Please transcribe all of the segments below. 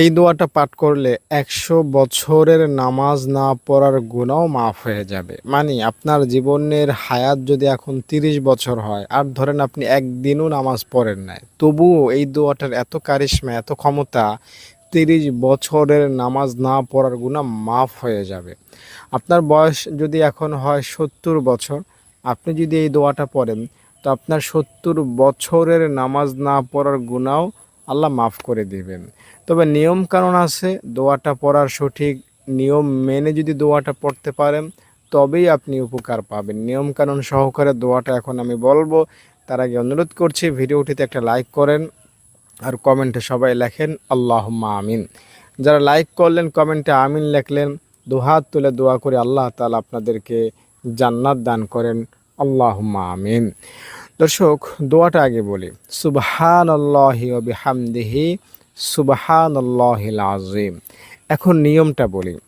এই দোয়াটা পাঠ করলে একশো বছরের নামাজ না পড়ার গুণাও মাফ হয়ে যাবে। মানে আপনার জীবনের হায়াত যদি এখন তিরিশ বছর হয়, আর ধরেন আপনি একদিনও নামাজ পড়েন নাই, তবুও এই দোয়াটার এত কারিশ্মা, এত ক্ষমতা, তিরিশ বছরের নামাজ না পড়ার গুণা মাফ হয়ে যাবে। আপনার বয়স যদি এখন হয় সত্তর বছর, আপনি যদি এই দোয়াটা পড়েন, তো আপনার সত্তর বছরের নামাজ না পড়ার গুণাও আল্লাহ মাফ করে দিবেন। তবে নিয়ম কানুন আছে, দোয়াটা পড়ার সঠিক নিয়ম মেনে যদি দোয়াটা পড়তে পারেন, তবেই আপনি উপকার পাবেন। নিয়ম কানুন সহকারে দোয়াটা এখন আমি বলব। তার আগে অনুরোধ করছি, ভিডিওটিতে একটা লাইক করেন আর কমেন্টে সবাই লেখেন আল্লাহ আমিন। যারা লাইক করলেন, কমেন্টে আমিন লেখলেন, দুহাত তুলে দোয়া করে আল্লাহ তালা আপনাদেরকে জান্নাত দান করেন। আল্লাহ আমিন। দর্শক, দোয়াটা আগে বলি। সুবহান আল্লাহি আজিম এখন নিয়মটা বলি।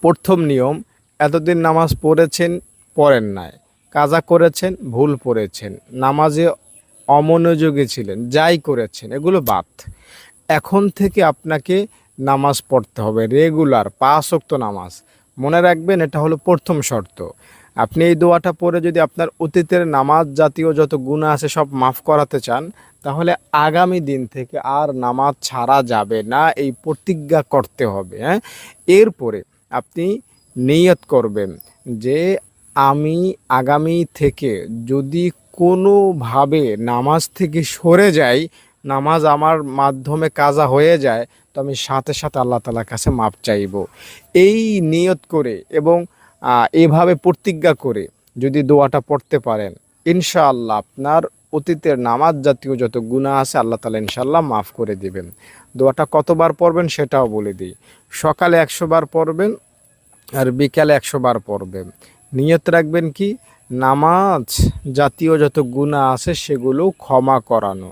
প্রথম নিয়ম, এতদিন নামাজ পড়েছেন, পড়েন নাই। কাজা করেছেন, ভুল পড়েছেন। নামাজে অমনোযোগী ছিলেন, যাই করেছেন, এগুলো বাদ। এখন থেকে আপনাকে নামাজ পড়তে হবে, রেগুলার, পাঁচ নামাজ। মনে রাখবেন, এটা হলো প্রথম শর্ত। আপনি এই দোয়াটা পড়ে যদি আপনার অতীতের নামাজ জাতীয় যত গুণা আছে সব মাফ করাতে চান, তাহলে আগামী দিন থেকে আর নামাজ ছাড়া যাবে না, এই প্রতিজ্ঞা করতে হবে হ্যাঁ? এরপরে আপনি নিয়ত করবেন যে আমি আগামী থেকে যদি কোনোভাবে নামাজ থেকে সরে যাই, নামাজ আমার মাধ্যমে কাজা হয়ে যায়, তো আমি সাথে সাথে আল্লাহ তালার কাছে মাপ চাইব। এই নিয়ত করে এবং এভাবে প্রতিজ্ঞা করে যদি দোয়াটা পড়তে পারেন, ইনশাআল্লাহ আপনার অতীতের নামাজ জাতীয় যত গুণা আছে আল্লাহ তালা ইনশাল্লাহ মাফ করে দিবেন। দোয়াটা কতবার পড়বেন সেটাও বলে দিই। সকালে একশো বার পড়বেন আর বিকালে একশো বার পড়বেন। নিয়ত রাখবেন কি? নামাজ জাতীয় যত গুণা আছে সেগুলো ক্ষমা করানো।